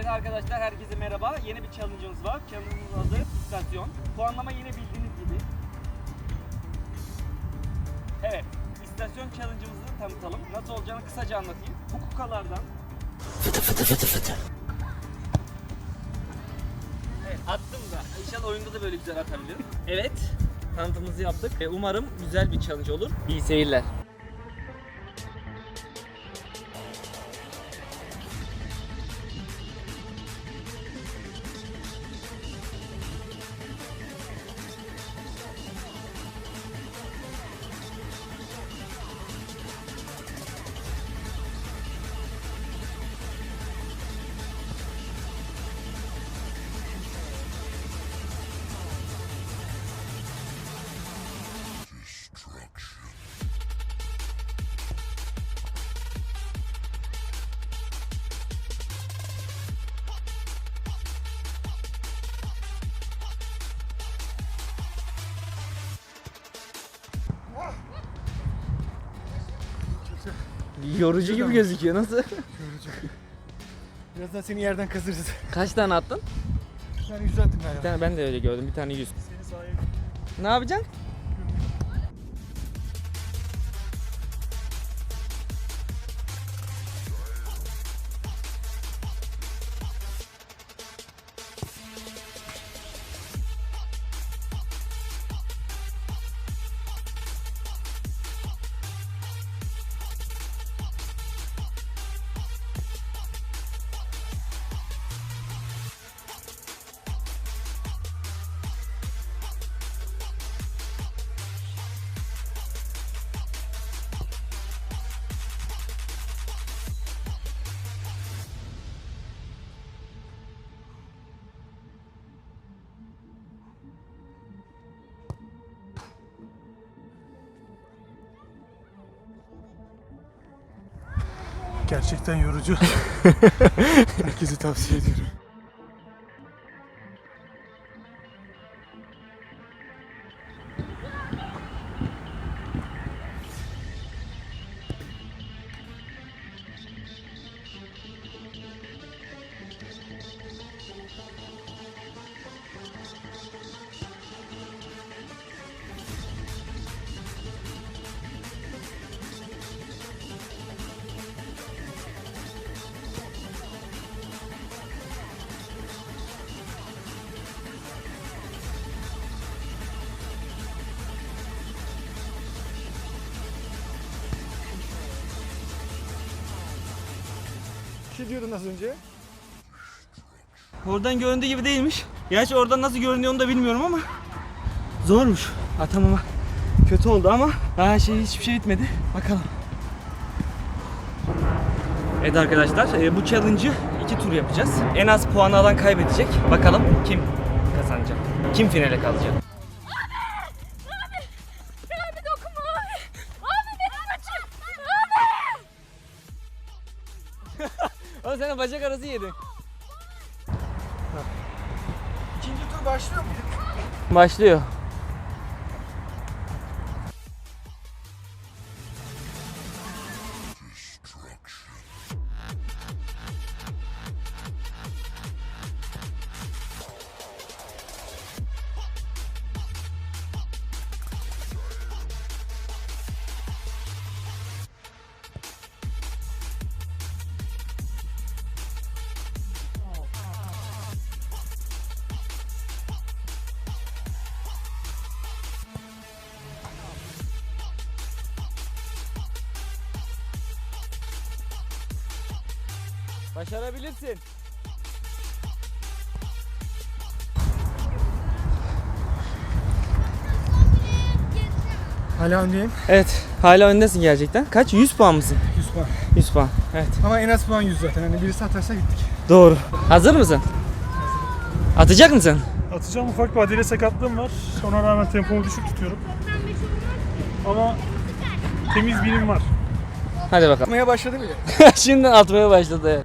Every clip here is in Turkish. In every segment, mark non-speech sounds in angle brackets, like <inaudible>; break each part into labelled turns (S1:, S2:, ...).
S1: Evet arkadaşlar herkese merhaba. Yeni bir challenge'ımız var. Challenge'ımız adı istasyon. Puanlama yine bildiğiniz gibi. Evet, istasyon challenge'ımızı tanıtalım. Nasıl olacağını kısaca anlatayım. Bu kukalardan Evet, attım da. İnşallah oyunda da böyle güzel atabilirim. Evet, tanıtımımızı yaptık. E, umarım güzel bir challenge olur. İyi seyirler. Yorucu gibi gözüküyor. Nasıl?
S2: Birazdan seni yerden kazırız.
S1: Kaç tane attın?
S2: Bir tane yüz attım
S1: Bir
S2: galiba.
S1: tane ben de öyle gördüm. Bir tane yüz.
S2: Seni sahaya
S1: Ne yapacaksın?
S2: Gerçekten yorucu. <laughs> Herkese tavsiye ediyorum. Şey diyordun az önce.
S1: Oradan göründüğü gibi değilmiş. Gerçi oradan nasıl görünüyor onu da bilmiyorum ama zormuş. Atamama kötü oldu ama daha şey hiçbir şey etmedi. Bakalım. Evet arkadaşlar e, bu challenge'ı iki tur yapacağız. En az puanı alan kaybedecek. Bakalım kim kazanacak? Kim finale kalacak? Bacak arası yedin.
S2: İkinci tur başlıyor mu?
S1: Başlıyor. Başarabilirsin.
S2: Hala öndeyim.
S1: Evet, hala öndesin gerçekten. Kaç? 100 puan mısın?
S2: 100 puan.
S1: 100 puan. Evet.
S2: Ama en az puan 100 zaten. Hani birisi atarsa gittik.
S1: Doğru. Hazır mısın? Atacak mısın?
S3: Atacağım ufak bir adele sakatlığım var. Ona rağmen tempomu düşük tutuyorum. Ama temiz birim var.
S1: Hadi bakalım.
S2: Atmaya başladı bile. <laughs>
S1: Şimdiden atmaya başladı.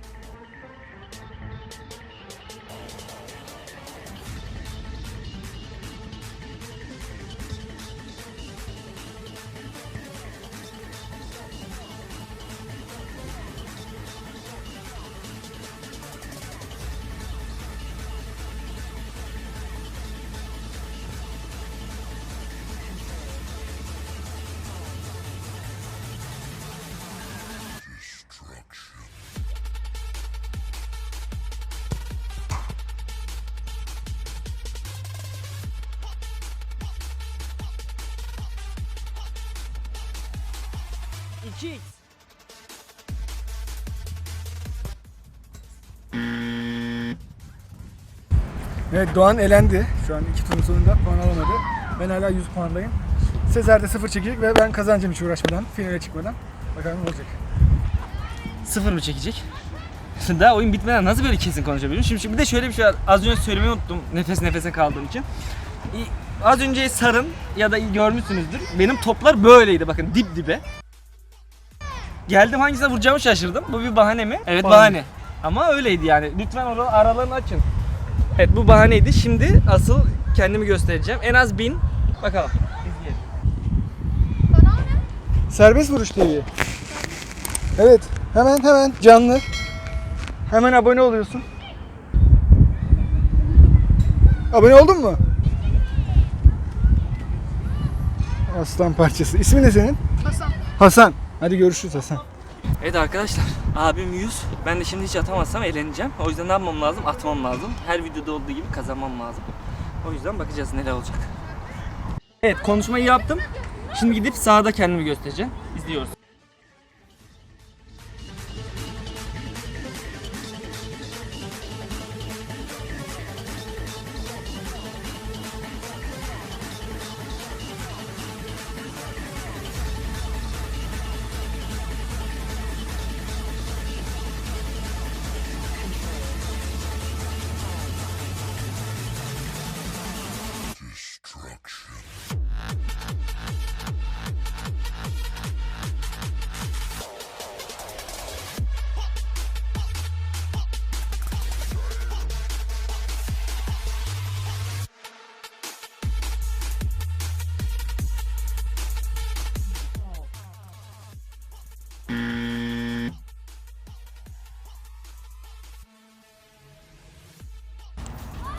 S1: 2x.
S2: Evet Doğan elendi. Şu an iki turun sonunda puan alamadı. Ben hala 100 puandayım. Sezer de 0 çekecek ve ben kazanacağım hiç uğraşmadan, finale çıkmadan. Bakalım ne olacak.
S1: Sıfır mı çekecek? <laughs> Daha oyun bitmeden nasıl böyle kesin konuşabilirim? Şimdi, şimdi bir de şöyle bir şey var. Az önce söylemeyi unuttum. Nefes nefese kaldığım için. Az önce sarın ya da görmüşsünüzdür. Benim toplar böyleydi bakın dip dibe. Geldim hangisine vuracağımı şaşırdım. Bu bir bahane mi? Evet
S2: Bahane.
S1: bahane. Ama öyleydi yani. Lütfen orada aralarını açın. Evet bu bahaneydi. Şimdi asıl kendimi göstereceğim. En az bin. Bakalım. İzleyelim.
S2: Serbest vuruş TV. Evet, hemen hemen canlı. Hemen abone oluyorsun. Abone oldun mu? Aslan parçası. İsmin ne senin?
S4: Hasan.
S2: Hasan. Hadi görüşürüz Hasan.
S1: Evet arkadaşlar abim 100. Ben de şimdi hiç atamazsam eğleneceğim. O yüzden ne yapmam lazım? Atmam lazım. Her videoda olduğu gibi kazanmam lazım. O yüzden bakacağız neler olacak. Evet konuşmayı yaptım. Şimdi gidip sahada kendimi göstereceğim. İzliyoruz.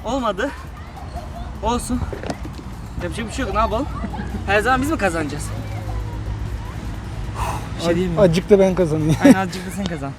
S1: Olmadı. Olsun. Yapacak bir şey yok. Ne yapalım? Her zaman biz mi kazanacağız? Bir şey diyeyim mi?
S2: Acık da ben kazanayım.
S1: Aynen azıcık da sen kazan.